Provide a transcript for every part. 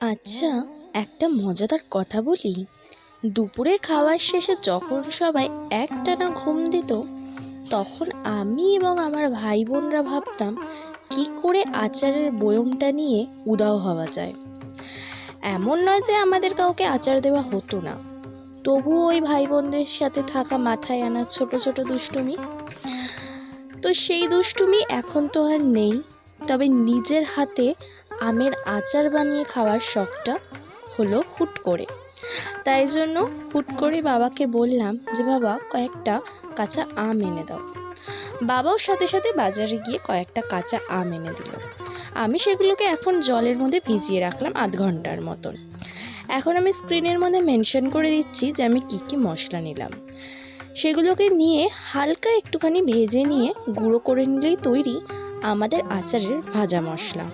আচ্ছা একটা মজাদার কথা বলি। দুপুরের খাওয়ার শেষে যখন সবাই একটানা ঘুম দিত, তখন আমি এবং আমার ভাই বোনরা ভাবতাম, কি করে আচারের বয়মটা নিয়ে উদাও হওয়া যায়। এমন নয় যে আমাদের কাউকে আচার দেওয়া হতো না। তবুও ওই ভাই বোনদের সাথে থাকা মাথায় আনা ছোট ছোট দুষ্টুমি। তো সেই দুষ্টুমি এখন তো আর নেই। তবে নিজের হাতে আমের আচার বানিয়ে খাওয়ার শখটা হলো হুট করে। তাই জন্য হুট করে বাবাকে বললাম যে, বাবা, কয়েকটা কাঁচা আম এনে দাও। বাবাও সাথে সাথে বাজারে গিয়ে কয়েকটা কাঁচা আম এনে দিল। আমি সেগুলোকে এখন জলের মধ্যে ভিজিয়ে রাখলাম আধ ঘণ্টার মতন। এখন আমি স্ক্রিনের মধ্যে মেনশন করে দিচ্ছি যে, আমি কী কী মশলা নিলাম। সেগুলোকে নিয়ে হালকা একটুখানি ভেজে নিয়ে গুঁড়ো করে নিলেই তৈরি আমাদের আচারের ভাজা মশলা।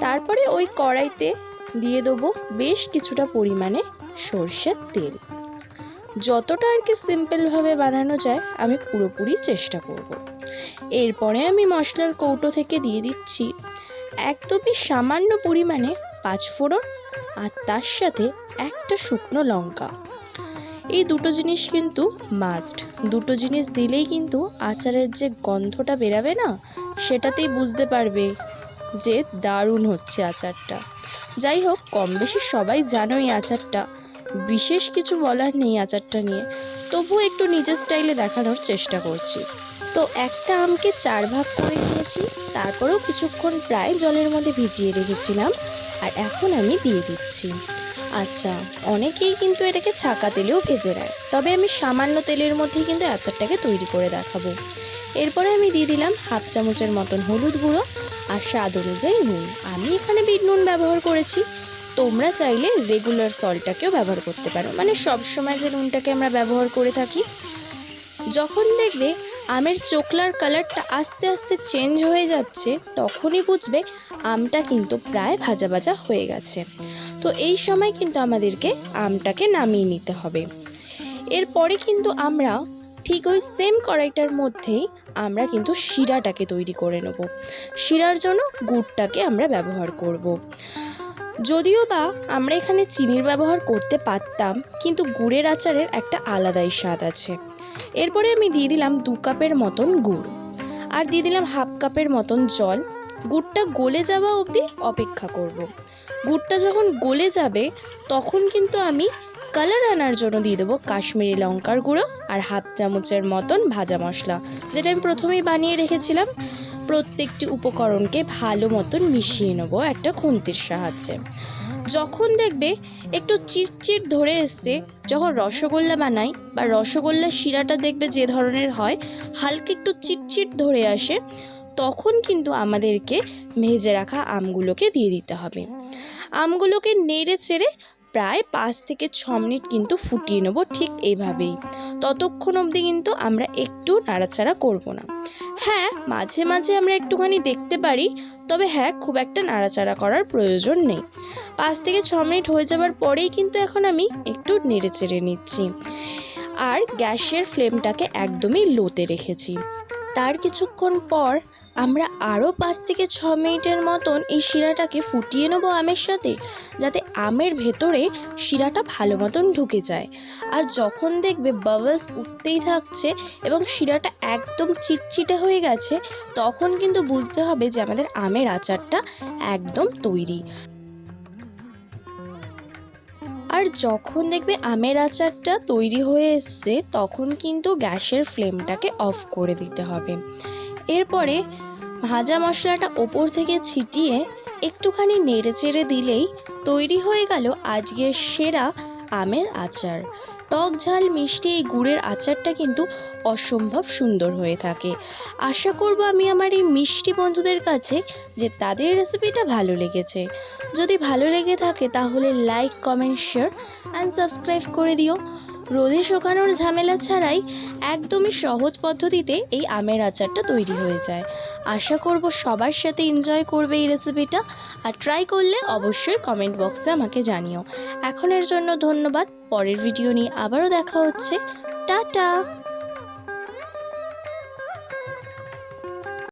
তারপরে ওই কড়াইতে দিয়ে দেবো বেশ কিছুটা পরিমাণে সর্ষের তেল। যতটা আর কি সিম্পলভাবে বানানো যায়, আমি পুরোপুরি চেষ্টা করব। এরপরে আমি মশলার কৌটো থেকে দিয়ে দিচ্ছি একদমই সামান্য পরিমাণে পাঁচফোড়ন আর তার সাথে একটা শুকনো লঙ্কা। এই দুটো জিনিস কিন্তু মাস্ট দুটো জিনিস দিলেই কিন্তু আচারের যে গন্ধটা বেরাবে না, সেটাতেই বুঝতে পারবে। যে দারুণ হচ্ছে আচারটা। যাই হোক কম বেশি সবাই জানো এই আচারটা। বিশেষ কিছু বলার নেই আচারটা নিয়ে। তবুও একটু নিজের স্টাইলে দেখানোর চেষ্টা করছি। তো একটা আমকে চার ভাগ করে নিয়েছি, তারপরেও কিছুক্ষণ প্রায় জলের মধ্যে ভিজিয়ে রেখেছিলাম, আর এখন আমি দিয়ে দিচ্ছি। আচ্ছা অনেকেই কিন্তু এটাকে ছাকা তেলেও ভেজে নেয়। তবে আমি সামান্য তেলের মধ্যেই কিন্তু আচারটাকে তৈরি করে দেখাবো। এরপরে আমি দিয়ে দিলাম হাফ চামচের মতন হলুদ গুঁড়ো আর স্বাদ অনুযায়ী নুন। আমি এখানে বিট নুন ব্যবহার করেছি। তোমরা চাইলে রেগুলার সল্টটাকেও ব্যবহার করতে পারো। মানে সব সময় যে নুনটাকে আমরা ব্যবহার করে থাকি। যখন দেখবে আমের চোকলার কালারটা আস্তে আস্তে চেঞ্জ হয়ে যাচ্ছে, তখনই বুঝবে আমটা কিন্তু প্রায় ভাজা ভাজা হয়ে গেছে। তো এই সময় কিন্তু আমাদেরকে আমটাকে নামিয়ে নিতে হবে। এরপরে কিন্তু আমরা ঠিক ওই সেম কড়াইটার মধ্যেই আমরা কিন্তু শিরাটাকে তৈরি করে নেব শিরার জন্য গুড়টাকে আমরা ব্যবহার করব। যদিও বা আমরা এখানে চিনির ব্যবহার করতে পারতাম, কিন্তু গুড়ের আচারের একটা আলাদাই স্বাদ আছে এরপরে আমি দিয়ে দিলাম দু কাপের মতন গুড় আর দিয়ে দিলাম হাফ কাপের মতন জল গুড়টা গলে যাওয়া অবধি অপেক্ষা করব। গুড়টা যখন গলে যাবে, তখন কিন্তু আমি কালার আনার জন্য দিয়ে দেবো কাশ্মীরি লঙ্কার গুঁড়ো আর হাফ চামচের মতন ভাজা মশলা, যেটা আমি প্রথমেই বানিয়ে রেখেছিলাম। প্রত্যেকটি উপকরণকে ভালো মতন মিশিয়ে নেব একটা খুন্তির সাহায্যে। যখন দেখবে একটু চিটচিট ধরে এসছে, যখন রসগোল্লা বানাই বা রসগোল্লার শিরাটা দেখবে যে ধরনের হয়, হালকা একটু চিটচিট ধরে আসে, তখন কিন্তু আমাদেরকে ভেজে রাখা আমগুলোকে দিয়ে দিতে হবে। আমগুলোকে নেড়ে চেড়ে প্রায় পাঁচ থেকে ছ মিনিট কিন্তু ফুটিয়ে নেব ঠিক এইভাবেই। ততক্ষণ অবধি কিন্তু আমরা একটু নাড়াচাড়া করব না। হ্যাঁ মাঝে মাঝে আমরা একটুখানি দেখতে পারি, তবে হ্যাঁ খুব একটা নাড়াচাড়া করার প্রয়োজন নেই। পাঁচ থেকে ছ মিনিট হয়ে যাবার পরেই কিন্তু এখন আমি একটু নেড়ে চেড়ে নিচ্ছি। আর গ্যাসের ফ্লেমটাকে একদমই লোতে রেখেছি। তার কিছুক্ষণ পর আমরা আরও পাঁচ থেকে ছ মিনিটের মতন এই শিরাটাকে ফুটিয়ে নেব আমের সাথে, যাতে আমের ভেতরে শিরাটা ভালো মতন ঢুকে যায়। আর যখন দেখবে বাবলস উঠতেই থাকছে এবং শিরাটা একদম চিটচিটে হয়ে গেছে, তখন কিন্তু বুঝতে হবে যে আমাদের আমের আচারটা একদম তৈরি। আর যখন দেখবে আমের আচারটা তৈরি হয়ে এসছে, তখন কিন্তু গ্যাসের ফ্লেমটাকে অফ করে দিতে হবে। এরপরে ভাজা মশলাটা ওপর থেকে ছিটিয়ে একটুখানি নেড়ে চেড়ে দিলেই তৈরি হয়ে গেল আজকের সেরা আমের আচার। টক ঝাল মিষ্টি এই গুড়ের আচারটা কিন্তু অসম্ভব সুন্দর হয়ে থাকে। আশা করব আমি আমার এই মিষ্টি বন্ধুদের কাছে যে তাদের রেসিপিটা ভালো লেগেছে। যদি ভালো লেগে থাকে তাহলে like comment share and subscribe করে দিও। রোদে শোকানোর ঝামেলা ছাড়াই একদমই সহজ পদ্ধতিতে এই আমের আচারটা তৈরি হয়ে যায়। আশা করব সবার সাথে এনজয় করবে এই রেসিপিটা আর ট্রাই করলে অবশ্যই কমেন্ট বক্সে আমাকে জানিও। এখনের জন্য ধন্যবাদ। পরের ভিডিও নিয়ে আবারও দেখা হচ্ছে। টাটা!